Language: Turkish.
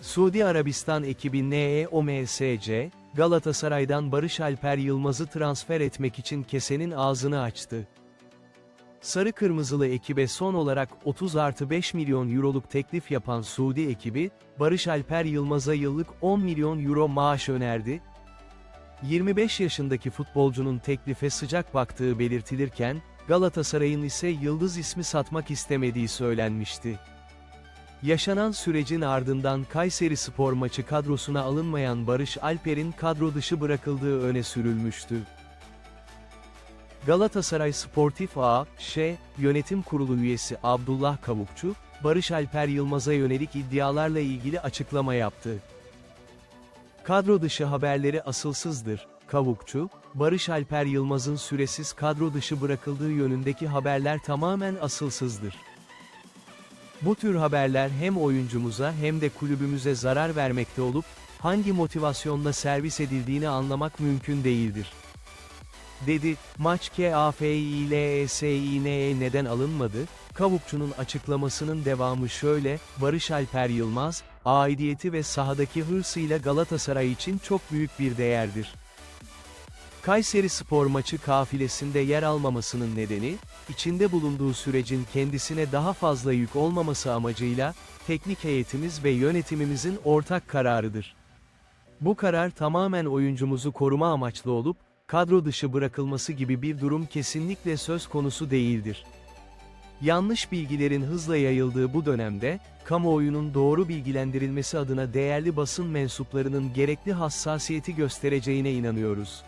Suudi Arabistan ekibi NEOMSC, Galatasaray'dan Barış Alper Yılmaz'ı transfer etmek için kesenin ağzını açtı. Sarı Kırmızılı ekibe son olarak 30 artı 5 milyon euroluk teklif yapan Suudi ekibi, Barış Alper Yılmaz'a yıllık 10 milyon euro maaş önerdi. 25 yaşındaki futbolcunun teklife sıcak baktığı belirtilirken, Galatasaray'ın ise yıldız ismi satmak istemediği söylenmişti. Yaşanan sürecin ardından Kayseri Spor maçı kadrosuna alınmayan Barış Alper'in kadro dışı bırakıldığı öne sürülmüştü. Galatasaray Sportif A.Ş. Yönetim Kurulu üyesi Abdullah Kavukçu, Barış Alper Yılmaz'a yönelik iddialarla ilgili açıklama yaptı. Kadro dışı haberleri asılsızdır. Kavukçu, Barış Alper Yılmaz'ın süresiz kadro dışı bırakıldığı yönündeki haberler tamamen asılsızdır. Bu tür haberler hem oyuncumuza hem de kulübümüze zarar vermekte olup, hangi motivasyonla servis edildiğini anlamak mümkün değildir. Dedi, maç KAFİLESİN'e neden alınmadı? Kavukçu'nun açıklamasının devamı şöyle, Barış Alper Yılmaz, aidiyeti ve sahadaki hırsıyla Galatasaray için çok büyük bir değerdir. Kayseri Spor maçı kafilesinde yer almamasının nedeni, içinde bulunduğu sürecin kendisine daha fazla yük olmaması amacıyla, teknik heyetimiz ve yönetimimizin ortak kararıdır. Bu karar tamamen oyuncumuzu koruma amaçlı olup, kadro dışı bırakılması gibi bir durum kesinlikle söz konusu değildir. Yanlış bilgilerin hızla yayıldığı bu dönemde, kamuoyunun doğru bilgilendirilmesi adına değerli basın mensuplarının gerekli hassasiyeti göstereceğine inanıyoruz.